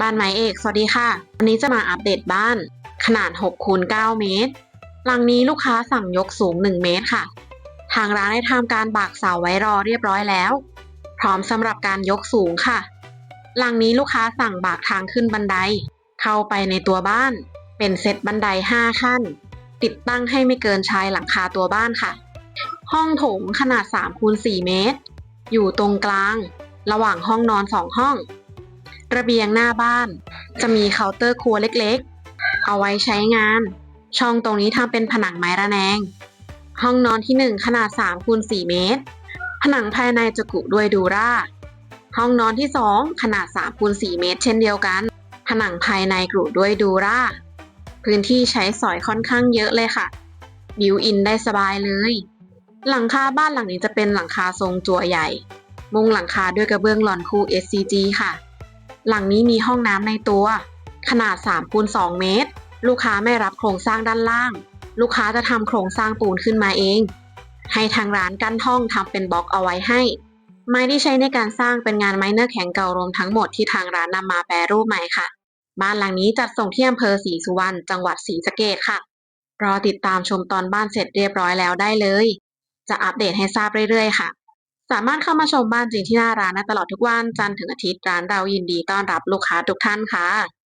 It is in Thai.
บ้านไม้เอกสวัสดีค่ะ วันนี้จะมาอัปเดตบ้าน ขนาด6คูณ9เมตร หลังนี้ลูกค้าสั่งยกสูง 1 เมตรค่ะ ทางร้านได้ทำการบากเสาไว้รอเรียบร้อยแล้ว พร้อมสำหรับการยกสูงค่ะ หลังนี้ลูกค้าสั่งบากทางขึ้นบันได เข้าไปในตัวบ้าน เป็นเซตบันได 5 ขั้น ติดตั้งให้ไม่เกินชายหลังคาตัวบ้านค่ะ ห้องโถงขนาด3คูณ4เมตร อยู่ตรงกลาง ระหว่างห้องนอน 2 ห้อง ระเบียงหน้าบ้าน จะมีเคาน์เตอร์ครัวเล็กๆ เอาไว้ใช้งาน ช่องตรงนี้ทำเป็นผนังไม้ระแนง ห้องนอนที่ 1 ขนาด3คูณ4เมตร ผนังภายในจะกุด้วยดูร่า ห้องนอนที่ 2 ขนาด3คูณ4เมตร เช่นเดียวกัน ผนังภายในกรุด้วยดูร่า พื้นที่ใช้สอยค่อนข้างเยอะเลยค่ะ บิวอินได้สบายเลย หลังคาบ้านหลังนี้จะเป็นหลังคาทรงจั่วใหญ่ มุงหลังคาด้วยกระเบื้องหลอนคู SCG ค่ะ หลังนี้มีห้องน้ำในตัว ขนาด3คูณ2เมตร ลูกค้าไม่รับโครงสร้างด้านล่าง ลูกค้าจะทำโครงสร้างปูนขึ้นมาเอง ให้ทางร้านกั้นห้องทำเป็นบล็อกเอาไว้ให้ ไม้ที่ใช้ในการสร้างเป็นงานไม้เนื้อแข็งเก่ารวมทั้งหมดที่ทางร้านนำมาแปรรูปใหม่ค่ะ บ้านหลังนี้จัดส่งที่อำเภอศรีสุวรรณจังหวัดศรีสะเกษค่ะ รอติดตามชมตอนบ้านเสร็จเรียบร้อยแล้วได้เลย จะอัปเดตให้ทราบเรื่อยๆค่ะ สามารถเข้ามาชมบ้านจริงที่หน้าร้านได้ตลอดทุกวันจันทร์ถึงอาทิตย์ร้านเรายินดีต้อนรับลูกค้าทุกท่านค่ะ